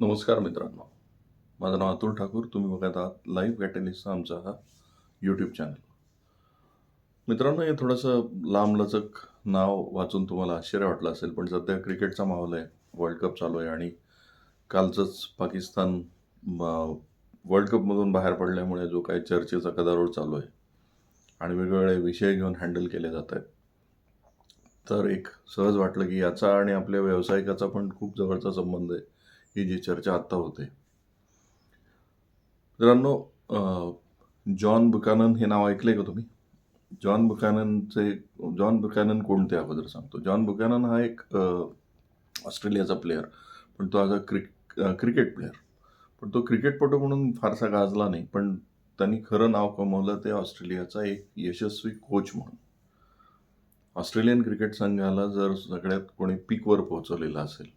नमस्कार मित्रांनो. माझं नाव अतुल ठाकूर. तुम्ही बघत आहात लाईव्ह कॅटलिस्टचा आमचा हा यूट्यूब चॅनल मित्रांनो हे थोडंसं लांबलचक नाव वाचून तुम्हाला आश्चर्य वाटलं असेल पण सध्या क्रिकेटचा माहोल आहे वर्ल्ड कप चालू आहे आणि कालचंच पाकिस्तान म- वर्ल्ड कपमधून बाहेर पडल्यामुळे जो काही चर्चेचा कदारोळ चालू आहे आणि वेगवेगळे विषय घेऊन हँडल केले जात आहेत. तर एक सहज वाटलं की याचा आणि आपल्या व्यावसायिकाचा पण खूप जवळचा संबंध आहे. ही जी चर्चा आत्ता होते. मित्रांनो जॉन बुकानन हे नाव ऐकलंय का तुम्ही? जॉन बुकाननचे जॉन बुकानन कोणते अगोदर सांगतो. जॉन बुकानन हा एक ऑस्ट्रेलियाचा प्लेअर पण तो आज क्रिक क्रिकेट प्लेअर पण तो क्रिकेटपटू म्हणून फारसा गाजला नाही पण त्यांनी खरं नाव कमवलं ते ऑस्ट्रेलियाचा एक यशस्वी कोच म्हणून. ऑस्ट्रेलियन क्रिकेट संघाला जर सगळ्यात कोणी पीकवर पोहोचवलेलं असेल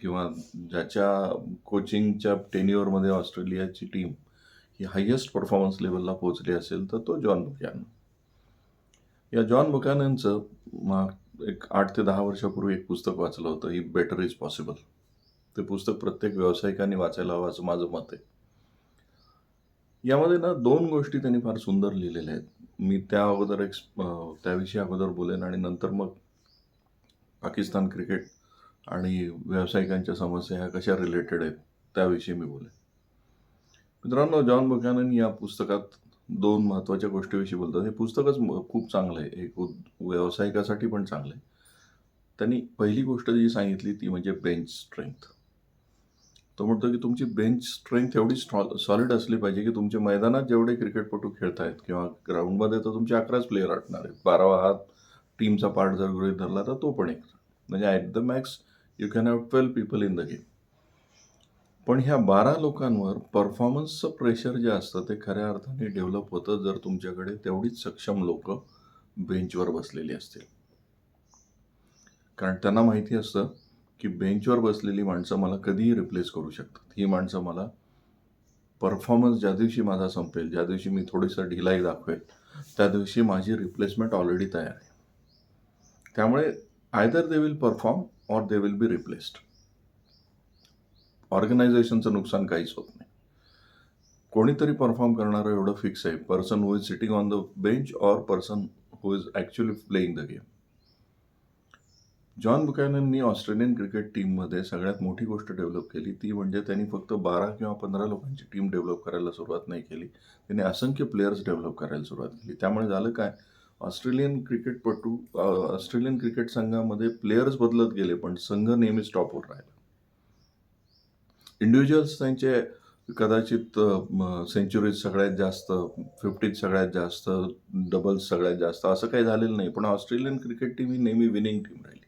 किंवा ज्याच्या कोचिंगच्या टेन्युअरमध्ये ऑस्ट्रेलियाची टीम ही हायेस्ट परफॉर्मन्स लेवलला पोहोचली असेल तर तो जॉन बुकॅनन या जॉन बुकॅननचं मा- एक आठ ते दहा वर्षापूर्वी एक पुस्तक वाचलं होतं ही बेटर इज पॉसिबल ते पुस्तक प्रत्येक व्यावसायिकाने वाचायला हवं असं माझं मत आहे. यामध्ये ना दोन गोष्टी त्यांनी फार सुंदर लिहिलेल्या आहेत. मी त्या अगोदर एक त्याविषयी अगोदर बोलेन आणि नंतर मग पाकिस्तान क्रिकेट आणि व्यावसायिकांच्या समस्या ह्या कशा रिलेटेड आहेत त्याविषयी मी बोलेन. मित्रांनो जॉन बुकॅनन या पुस्तकात दोन महत्त्वाच्या गोष्टीविषयी बोलतात. हे पुस्तकच खूप चांगलं आहे. एक व्यावसायिकासाठी पण चांगलं आहे. त्यांनी पहिली गोष्ट जी सांगितली ती म्हणजे बेंच स्ट्रेंथ तो म्हणतो की तुमची बेंच स्ट्रेंथ एवढी सॉलिड असली पाहिजे की तुमच्या मैदानात जेवढे क्रिकेटपटू खेळतायत किंवा ग्राउंडमध्ये तर तुमचे अकराच प्लेयर असणार आहेत. बारावा हात टीमचा पार्ट जर गृहित धरला तर तो पण एक. म्हणजे at the max you can have twelve people in the game पण ह्या बारा लोकांवर परफॉर्मन्सचं प्रेशर जे असतं ते खऱ्या अर्थाने डेव्हलप होतं जर तुमच्याकडे तेवढीच सक्षम लोक बेंचवर बसलेली असतील. कारण त्यांना माहिती असतं की बेंचवर बसलेली माणसं मला कधीही रिप्लेस करू शकतात. ही माणसं मला परफॉर्मन्स ज्या दिवशी माझा संपेल ज्या दिवशी मी थोडीसा ढिलाई दाखवेल त्या दिवशी माझी रिप्लेसमेंट ऑलरेडी तयार आहे. त्यामुळे either they will perform or they will be replaced ऑर्गनायझेशनचं नुकसान काहीच होत नाही. कोणीतरी परफॉर्म करणारं एवढं फिक्स आहे. Person who is sitting on the bench or person who is actually playing the game John बुकॅनननी Australian cricket टीममध्ये सगळ्यात मोठी गोष्ट डेव्हलप केली. ती म्हणजे त्यांनी फक्त बारा किंवा पंधरा लोकांची टीम डेव्हलप करायला सुरुवात नाही केली. त्यांनी असंख्य प्लेयर्स डेव्हलप करायला सुरुवात केली. त्यामुळे झालं काय? ऑस्ट्रेलियन क्रिकेटपटू ऑस्ट्रेलियन क्रिकेट संघामध्ये प्लेयर्स बदलत गेले पण संघ नेहमीच टॉपवर राहिला. इंडिव्हिज्युअल्स त्यांचे कदाचित सेंचुरीज सगळ्यात जास्त फिफ्टीज सगळ्यात जास्त डबल्स सगळ्यात जास्त असं काही झालेलं नाही. पण ऑस्ट्रेलियन क्रिकेट टीम ही नेहमी विनिंग टीम राहिली.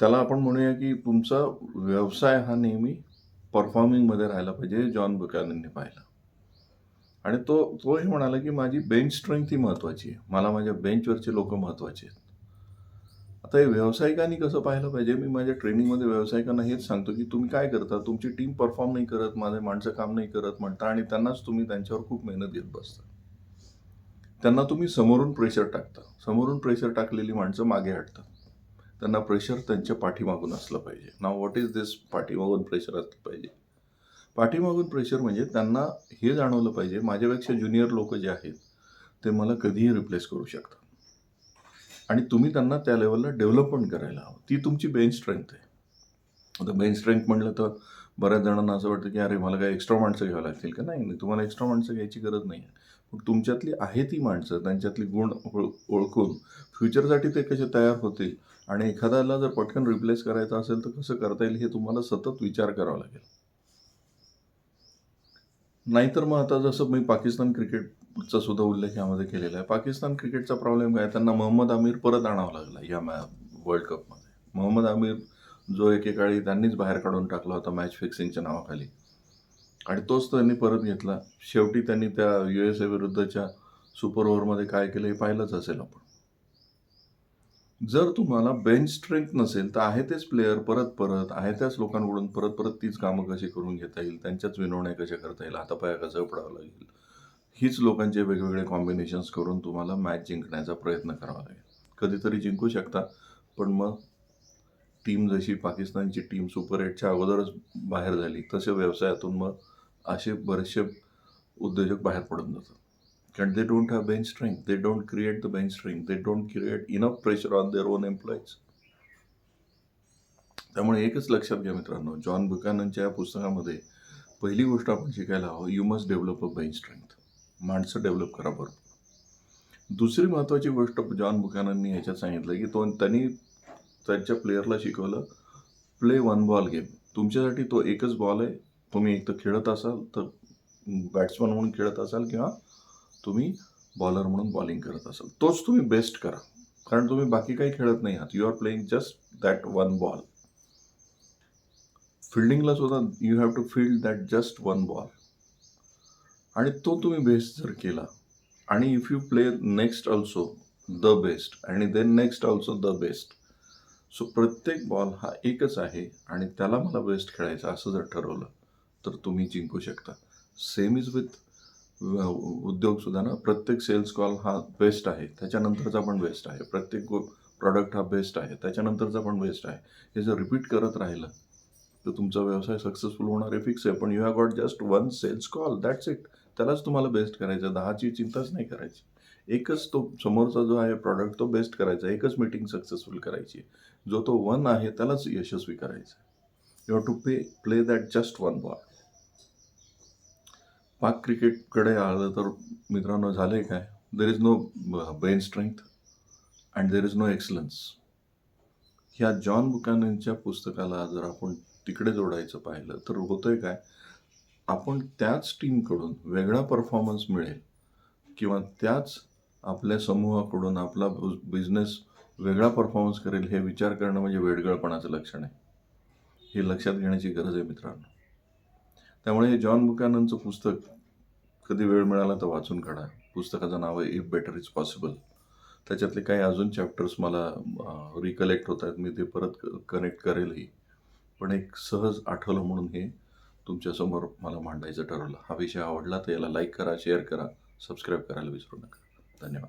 त्याला आपण म्हणूया की तुमचा व्यवसाय हा नेहमी परफॉर्मिंगमध्ये राहायला पाहिजे जॉन बुकॅनने पाहिला. आणि तो तो हे म्हणाला की माझी बेंच स्ट्रेंथ ही महत्त्वाची आहे. मला माझ्या बेंचवरचे लोक महत्त्वाचे आहेत. आता हे व्यावसायिकांनी कसं पाहिलं पाहिजे? मी माझ्या ट्रेनिंगमध्ये व्यावसायिकांना हेच सांगतो की तुम्ही काय करता? तुमची टीम परफॉर्म नाही करत माझे माणसं काम नाही करत म्हणता आणि त्यांनाच तुम्ही त्यांच्यावर खूप मेहनत घेत बसता. त्यांना तुम्ही समोरून प्रेशर टाकता. समोरून प्रेशर टाकलेली माणसं मागे हटतात. त्यांना प्रेशर त्यांच्या पाठीमागून असलं पाहिजे. नाव व्हॉट इज दिस पाठीमागून प्रेशर असलं पाहिजे? पाठीमागून प्रेशर म्हणजे त्यांना हे जाणवलं पाहिजे माझ्यापेक्षा ज्युनियर लोक जे आहेत ते मला कधीही रिप्लेस करू शकतात. आणि तुम्ही त्यांना त्या लेवलला डेव्हलपमेंट करायला हवं. ती तुमची बेन स्ट्रेंथ आहे. आता बेन स्ट्रेंथ म्हणलं तर बऱ्याच जणांना असं वाटतं की अरे मला काय एक्स्ट्रा माणसं घ्यावं लागतील का? नाही नाही तुम्हाला एक्स्ट्रा माणसं घ्यायची गरज नाही आहे. पण तुमच्यातली आहे ती माणसं त्यांच्यातली गुण ओळखून फ्युचरसाठी ते कसे तयार होतील? आणि एखाद्याला जर पटकन रिप्लेस करायचं असेल तर कसं करता येईल हे तुम्हाला सतत विचार करावा लागेल. नाहीतर मग आता जसं मी पाकिस्तान क्रिकेटचा सुद्धा उल्लेख यामध्ये केलेला आहे. पाकिस्तान क्रिकेटचा प्रॉब्लेम काय? त्यांना मोहम्मद आमिर परत आणावा लागला या मॅ वर्ल्ड कपमध्ये मोहम्मद आमिर जो एकेकाळी त्यांनीच बाहेर काढून टाकला होता मॅच फिक्सिंगच्या नावाखाली. आणि तोच त्यांनी परत घेतला. शेवटी त्यांनी त्या यू एस ए विरुद्धच्या सुपर ओव्हरमध्ये काय केलं हे पाहिलंच असेल आपण. जर तुम्हाला बेंच स्ट्रेंथ नसेल तर आहे तेच प्लेयर परत परत आहे त्याच लोकांकडून परत परत तीच कामं कशी करून घेता येईल त्यांच्याच विनवण्या कशा करता येईल हातापाया कसं पडावं लागेल हीच लोकांचे वेगवेगळे कॉम्बिनेशन्स करून तुम्हाला मॅच जिंकण्याचा प्रयत्न करावा लागेल. कधीतरी जिंकू शकता पण मग टीम जशी पाकिस्तानची टीम सुपर एटच्या अगोदरच बाहेर झाली तसे व्यवसायातून मग असे बरेचसे उद्योजक बाहेर पडून जातात. कारण they don't have bench strength. They don't create the bench strength. They don't create enough pressure on their own employees त्यामुळे एकच लक्षात घ्या मित्रांनो जॉन बुकाननच्या या पुस्तकामध्ये पहिली गोष्ट आपण शिकायला हवं you must develop a bench strength माणसं डेव्हलप करा बरोबर दुसरी महत्त्वाची गोष्ट जॉन बुकानननी ह्याच्यात सांगितलं की तो त्यांनी त्यांच्या प्लेअरला शिकवलं प्ले वन बॉल गेम तुमच्यासाठी तो एकच बॉल आहे. तुम्ही एक तर खेळत असाल तर बॅट्समन म्हणून खेळत असाल किंवा तुम्ही बॉलर म्हणून बॉलिंग करत असाल. तोच तुम्ही बेस्ट करा. कारण तुम्ही बाकी काही खेळत नाही आहात. You are playing just that one ball फिल्डिंगला सुद्धा you have to field that just one ball आणि तो तुम्ही बेस्ट जर केला. आणि if you play next also the best आणि then next also the best so प्रत्येक बॉल हा एकच आहे आणि त्याला मला बेस्ट खेळायचा असं जर ठरवलं तर तुम्ही जिंकू शकता. सेम इज विथ उद्योगसुद्धा ना प्रत्येक सेल्स कॉल हा बेस्ट आहे. त्याच्यानंतरचा पण बेस्ट आहे. प्रत्येक प्रॉडक्ट हा बेस्ट आहे. त्याच्यानंतरचा पण बेस्ट आहे. हे जर रिपीट करत राहिलं तर तुमचा व्यवसाय सक्सेसफुल होणार आहे फिक्स आहे. पण you have got just one sales call that's it त्यालाच तुम्हाला बेस्ट करायचं दहाची चिंताच नाही करायची. एकच तो समोरचा जो आहे प्रॉडक्ट तो बेस्ट करायचा एकच मीटिंग सक्सेसफुल करायची जो तो वन आहे त्यालाच यशस्वी करायचा you have to pay play that just one ball Pak क्रिकेटकडे आलं तर मित्रांनो झालं आहे काय there is no brain strength and there is no excellence ह्या जॉन बुकॅनच्या पुस्तकाला जर आपण तिकडे जोडायचं पाहिलं तर होतंय काय? आपण त्याच टीमकडून वेगळा परफॉर्मन्स मिळेल किंवा त्याच आपल्या समूहाकडून आपला बिझनेस वेगळा परफॉर्मन्स करेल हे विचार करणं म्हणजे वेडगळपणाचं लक्षण आहे. हे लक्षात घेण्याची गरज आहे मित्रांनो. त्यामुळे हे जॉन बुकॅननचं पुस्तक कधी वेळ मिळाला तर वाचून काढा. पुस्तकाचं नाव आहे इफ बेटर इज पॉसिबल. त्याच्यातले काही अजून चॅप्टर्स मला रिकलेक्ट होत आहेत. मी ते परत कनेक्ट करेलही. पण एक सहज आठवलं म्हणून हे तुमच्यासमोर मला मांडायचं ठरवलं. हा विषय आवडला तर याला लाईक करा शेअर करा सबस्क्राईब करायला विसरू नका. धन्यवाद.